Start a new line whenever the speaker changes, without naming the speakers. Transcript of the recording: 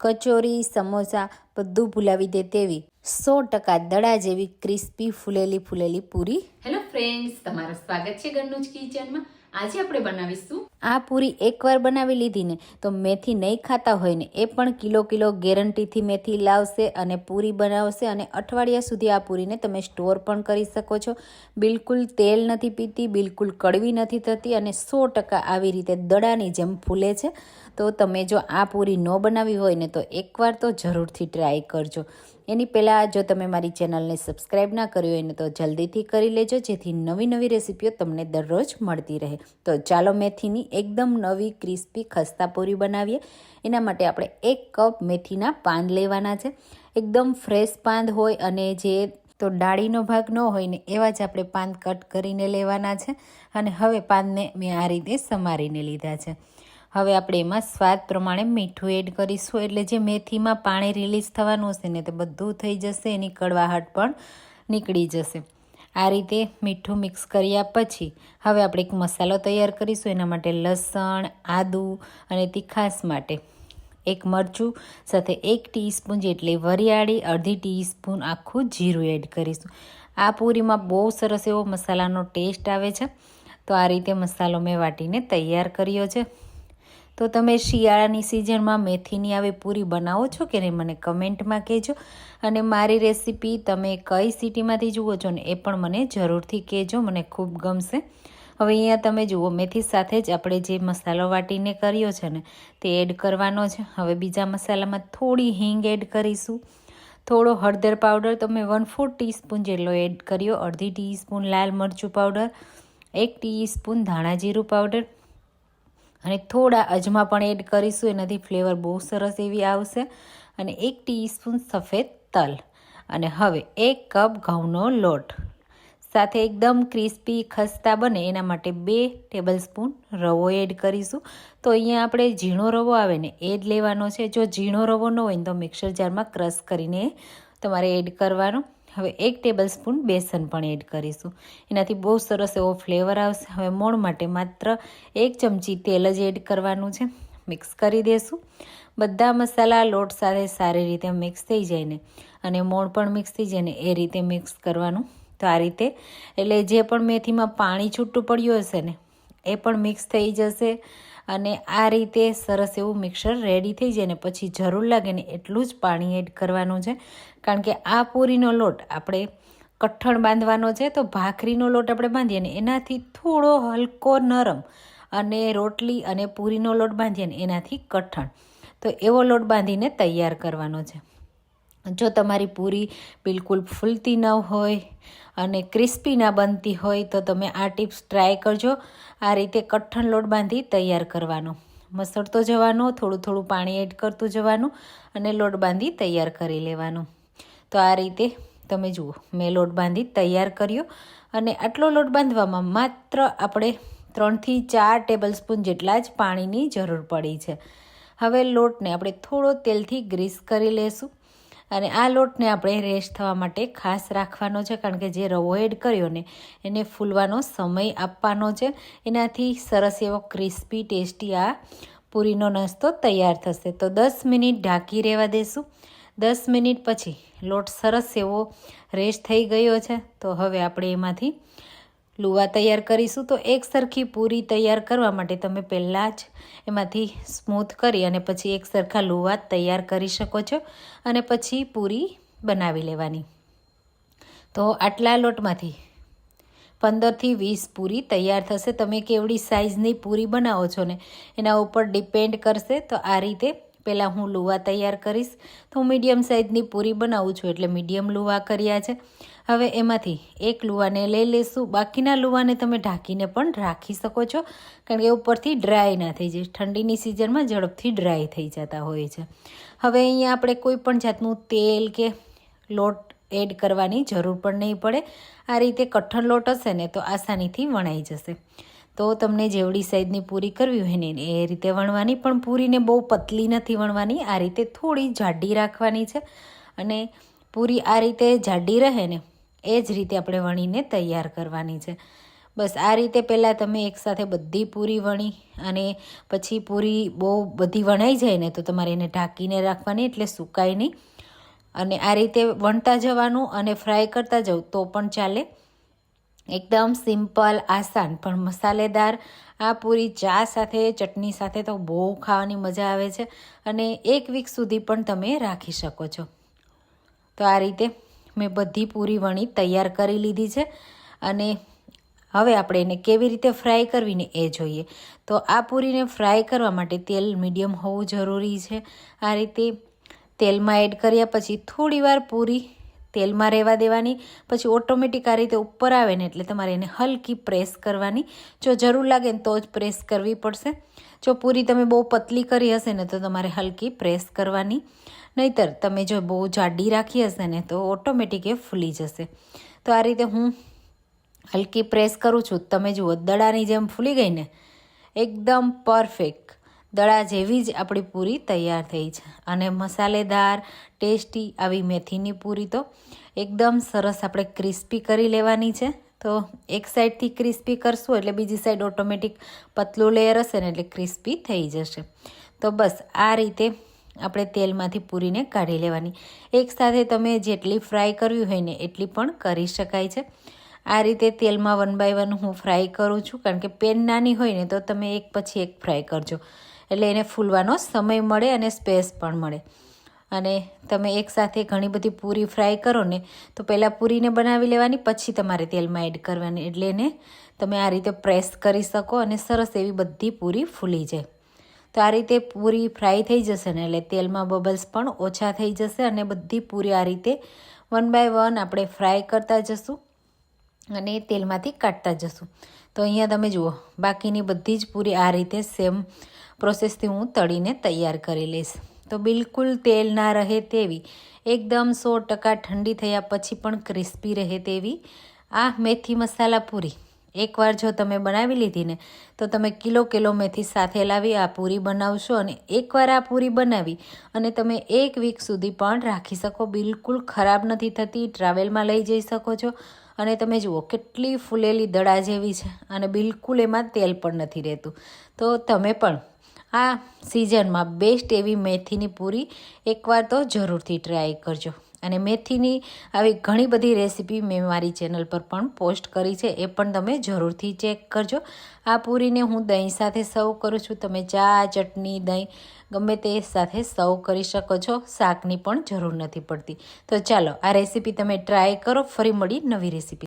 કચોરી, સમોસા બધું ભૂલાવી દે તેવી સો ટકા દડા જેવી ક્રિસ્પી, ફૂલેલી ફૂલેલી પૂરી.
હેલો ફ્રેન્ડ્સ તમારું સ્વાગત છે ગન્નુજ કિચનમાં આજે આપણે બનાવીશું
આ પૂરી એકવાર બનાવી લીધી ને, તો મેથી નહીં ખાતા હોય ને, એ પણ કિલો કિલો ગેરંટીથી મેથી લાવશે અને પૂરી બનાવશે અને અઠવાડિયા સુધી આ પૂરીને તમે સ્ટોર પણ કરી શકો છો. બિલકુલ તેલ નથી પીતી, બિલકુલ કડવી નથી થતી અને સો ટકા આવી રીતે દડાની જેમ ફૂલે છે. તો તમે જો આ પૂરી ન બનાવી હોય ને, તો એકવાર તો જરૂરથી ટ્રાય કરજો. એની પહેલાં જો તમે મારી ચેનલને સબસ્ક્રાઈબ ના કરી હોય ને, તો જલ્દીથી કરી લેજો, જેથી નવી નવી રેસીપીઓ તમને દરરોજ મળતી રહે. તો ચાલો મેથીની એકદમ નવી, ક્રિસ્પી ખસ્તા પૂરી બનાવીએ. એના માટે આપણે એક કપ મેથીના પાન લેવાના છે. એકદમ ફ્રેશ પાન હોય અને જે તો ડાળીનો ભાગ ન હોય ને એવા જ આપણે પાન કટ કરીને લેવાના છે. અને હવે પાનને મેં આ રીતે સમારીને લીધા છે. હવે આપણે એમાં સ્વાદ પ્રમાણે મીઠું એડ કરીશું. એટલે જે મેથીમાં પાણી રિલીઝ થવાનું હશે ને તે બધું થઈ જશે, એની કડવાહટ પણ નીકળી જશે. આ રીતે મીઠું મિક્સ કર્યા પછી હવે આપણે એક મસાલો તૈયાર કરીશું. એના માટે લસણ, આદું અને તીખાસ માટે એક મરચું, સાથે એક ટીસ્પૂન જેટલી વરિયાળી, અડધી ટીસ્પૂન આખું જીરું એડ કરીશું. આ પૂરીમાં બહુ સરસ એવો મસાલાનો ટેસ્ટ આવે છે. તો આ રીતે મસાલો મેં વાટીને તૈયાર કર્યો છે. તો તમે શિયાળાની સિઝનમાં મેથીની આવી પૂરી બનાવો છો કે નહીં મને કમેન્ટમાં કહેજો. અને મારી રેસીપી તમે કઈ સિટીમાંથી જુઓ છો ને એ પણ મને જરૂરથી કહેજો, મને ખૂબ ગમશે. હવે અહીંયા તમે જુઓ, મેથી સાથે જ આપણે જે મસાલો વાટીને કર્યો છે ને તે એડ કરવાનો છે. હવે બીજા મસાલામાં થોડી હિંગ એડ કરીશું. થોડો હળદર પાવડર તો મેં વન ફોર ટીસ્પૂન જેટલો એડ કર્યો, અડધી ટીસ્પૂન લાલ મરચું પાવડર, એક ટીસ્પૂન ધાણા જીરું પાવડર અને થોડા અજમા પણ એડ કરીશું. એનાથી ફ્લેવર બહુ સરસ એવી આવશે. અને એક ટીસ્પૂન સફેદ તલ. અને હવે એક કપ ઘઉંનો લોટ. સાથે એકદમ ક્રિસ્પી ખસ્તા બને. એના માટે બે ટેબલ સ્પૂન રવો એડ કરીશું. તો અહીંયા આપણે ઝીણો રવો આવે ને, એ જ લેવાનો છે. જો ઝીણો રવો ન હોય તો મિક્સર જારમાં ક્રશ કરીને તમારે એડ કરવાનો. હવે એક ટેબલ સ્પૂન બેસન પણ એડ કરીશું. એનાથી બહુ સરસ એવો ફ્લેવર આવશે. હવે મોણ માટે માત્ર એક ચમચી તેલ જ એડ કરવાનું છે. મિક્સ કરી દેશું. બધા મસાલા લોટ સાથે સારી રીતે મિક્સ થઈ જાય ને અને મોણ પણ મિક્સ થઈ જાય ને એ રીતે મિક્સ કરવાનું. તો આ રીતે, એટલે જે પણ મેથીમાં પાણી છૂટું પડ્યું હશે ને, એ પણ મિક્સ થઈ જશે. અને આ રીતે સરસ એવું મિક્સર રેડી થઈ જાય ને પછી જરૂર લાગે ને એટલું જ પાણી એડ કરવાનું છે. કારણ કે આ પૂરીનો લોટ આપણે કઠણ બાંધવાનો છે, તો ભાખરીનો લોટ આપણે બાંધીએ ને એનાથી થોડો હલકો નરમ અને રોટલી અને પૂરીનો લોટ બાંધીએ ને એનાથી કઠણ. તો એવો લોટ બાંધીને તૈયાર કરવાનો છે. જો તમારી પૂરી બિલકુલ ફૂલતી ન હોય અને ક્રિસ્પી ના બનતી હોય તો તમે આ ટિપ્સ ટ્રાય કરજો. આ રીતે કઠણ લોટ બાંધી તૈયાર કરવાનો. મસળતો જવાનો, થોડું થોડું પાણી એડ કરતું જવાનું અને લોટ બાંધી તૈયાર કરી લેવાનું. તો આ રીતે તમે જુઓ, મેં લોટ બાંધી તૈયાર કર્યો અને આટલો લોટ બાંધવામાં માત્ર આપણે ત્રણથી ચાર ટેબલ સ્પૂન જેટલા જ પાણીની જરૂર પડી છે. હવે લોટને આપણે થોડો તેલથી ગ્રીસ કરી લેશું. અને આ લોટને આપણે રેસ્ટ થવા માટે ખાસ રાખવાનો છે, કારણ કે જે રવો એડ કર્યો ને, એને ફૂલવાનો સમય આપવાનો છે. એનાથી સરસ એવો ક્રિસ્પી, ટેસ્ટી આ પૂરીનો નાસ્તો તૈયાર થશે. તો દસ મિનિટ ઢાંકી રહેવા દેશું. દસ મિનિટ પછી લોટ સરસ એવો રેસ્ટ થઈ ગયો છે. તો હવે આપણે એમાંથી લુવા તૈયાર કરીશું તો એક સરખી પૂરી તૈયાર કરવા માટે તમે પહેલાં જ એમાંથી સ્મૂથ કરી અને પછી એક સરખા લુવા તૈયાર કરી શકો છો અને પછી પૂરી બનાવી લેવાની. તો આટલા લોટમાંથી પંદરથી વીસ પૂરી તૈયાર થશે. તમે કેવડી સાઇઝની પૂરી બનાવો છો ને એના ઉપર ડિપેન્ડ કરશે. તો આ રીતે પહેલાં હું લુવા તૈયાર કરીશ. તો હું મીડિયમ સાઇઝની પૂરી બનાવું છું એટલે મીડિયમ લુવા કર્યા છે. હવે એમાંથી એક લુવાને લઈ લેશું બાકીના લુવાને તમે ઢાંકીને પણ રાખી શકો છો. કારણ કે ઉપરથી ડ્રાય ના થઈ જાય. ઠંડીની સિઝનમાં ઝડપથી ડ્રાય થઈ જતા હોય છે. હવે અહીંયા આપણે કોઈ પણ જાતનું તેલ કે લોટ એડ કરવાની જરૂર પણ નહીં પડે. આ રીતે કઠણ લોટ હશે ને તો આસાનીથી વણાઈ જશે. તો તમને જેવડી સાઈઝની પૂરી કરવી હોય ને એ રીતે વણવાની. પણ પૂરીને બહુ પતલી નથી વણવાની. આ રીતે થોડી જાડી રાખવાની છે. અને પૂરી આ રીતે જાડી રહે ને એ જ રીતે આપણે વણીને તૈયાર કરવાની છે. બસ આ રીતે પહેલાં તમે એકસાથે બધી પૂરી વણી અને પછી પૂરી બહુ બધી વણાઈ જાય ને તો તમારે એને ઢાંકીને રાખવાની એટલે સુકાય નહીં. અને આ રીતે વણતા જવાનું અને ફ્રાય કરતા જવું તો પણ ચાલે. એકદમ સિમ્પલ, આસાન, પણ મસાલેદાર આ પૂરી ચા સાથે, ચટણી સાથે તો બહુ ખાવાની મજા આવે છે. અને એક વીક સુધી પણ તમે રાખી શકો છો. તો આ રીતે મેં બધી પૂરી વણી તૈયાર કરી લીધી છે અને હવે આપણે એને કેવી રીતે ફ્રાય કરવીને એ જોઈએ. તો આ પૂરીને ફ્રાય કરવા માટે તેલ મીડિયમ હોવું જરૂરી છે. આ રીતે તેલમાં એડ કર્યા પછી થોડીવાર પૂરી તેલમાં રહેવા દેવાની, પછી ઓટોમેટિક આ રીતે ઉપર આવે ને એટલે તમારે એને હલકી પ્રેસ કરવાની. જો જરૂર લાગે ને તો જ પ્રેસ કરવી પડશે. જો પૂરી તમે બહુ પતલી કરી હશે ને તો તમારે હલકી પ્રેસ કરવાની. નહીતર તમે જો બહુ જાડી રાખી હશે ને તો ઓટોમેટિક એ ફૂલી જશે. તો આ રીતે હું હલકી પ્રેસ કરું છું. તમે જુઓ, દડાની જેમ ફૂલી ગઈ ને, એકદમ પરફેક્ટ દડા જેવી જ આપણી પૂરી તૈયાર થઈ છે. અને મસાલેદાર, ટેસ્ટી આવી મેથીની પૂરી તો એકદમ સરસ આપણે ક્રિસ્પી કરી લેવાની છે. તો એક સાઈડથી ક્રિસ્પી કરશું એટલે બીજી સાઈડ ઓટોમેટિક પતલું લેયર હશે ને એટલે ક્રિસ્પી થઈ જશે. તો બસ આ રીતે આપણે તેલમાંથી પૂરીને કાઢી લેવાની. એકસાથે તમે જેટલી ફ્રાય કરવી હોય ને એટલી પણ કરી શકાય છે. આ રીતે તેલમાં વન બાય વન હું ફ્રાય કરું છું કારણ કે પેન નાની હોય ને તો તમે એક પછી એક ફ્રાય કરજો. એટલે એને ફૂલવાનો સમય મળે અને સ્પેસ પણ મળે. અને તમે એકસાથે ઘણી બધી પૂરી ફ્રાય કરો ને, તો પહેલાં પૂરીને બનાવી લેવાની, પછી તમારે તેલમાં એડ કરવાની. એટલે એને તમે આ રીતે પ્રેસ કરી શકો અને સરસ એવી બધી પૂરી ફૂલી જાય. તો આ રીતે પૂરી ફ્રાય થઈ જશે ને, એટલે તેલમાં બબલ્સ પણ ઓછા થઈ જશે અને બધી પૂરી આ રીતે વન બાય વન આપણે ફ્રાય કરતા જશું. અને તેલમાંથી કાઢતા જશું. તો અહીંયા તમે જુઓ, બાકીની બધી જ પૂરી આ રીતે સેમ પ્રોસેસથી હું તળીને તૈયાર કરી લઈશ. તો બિલકુલ તેલ ના રહે તેવી, એકદમ સો ટકા ઠંડી થયા પછી પણ ક્રિસ્પી રહે તેવી આ મેથી મસાલા પૂરી. એકવાર જો તમે બનાવી લીધી ને, તો તમે કિલો કિલો મેથી સાથે લાવી આ પૂરી બનાવશો અને એકવાર આ પૂરી બનાવી અને તમે એક વીક સુધી પણ રાખી શકો. બિલકુલ ખરાબ નથી થતી ટ્રાવેલમાં લઈ જઈ શકો છો. અને તમે જુઓ, કેટલી ફૂલેલી દડા જેવી છે અને બિલકુલ એમાં તેલ પણ નથી રહેતું. તો તમે પણ આ સિઝનમાં બેસ્ટ એવી મેથીની પૂરી એકવાર તો જરૂરથી ટ્રાય કરજો. અને મેથીની આવી ઘણી બધી રેસીપી મેં મારી ચેનલ પર પણ પોસ્ટ કરી છે, એ પણ તમે જરૂરથી ચેક કરજો. આ પૂરીને હું દહીં સાથે સર્વ કરું છું. તમે ચા, ચટણી, દહીં ગમે તે સાથે સર્વ કરી શકો છો. શાકની પણ જરૂર નથી પડતી. તો ચાલો, આ રેસીપી તમે ટ્રાય કરો, ફરી મળી નવી રેસીપી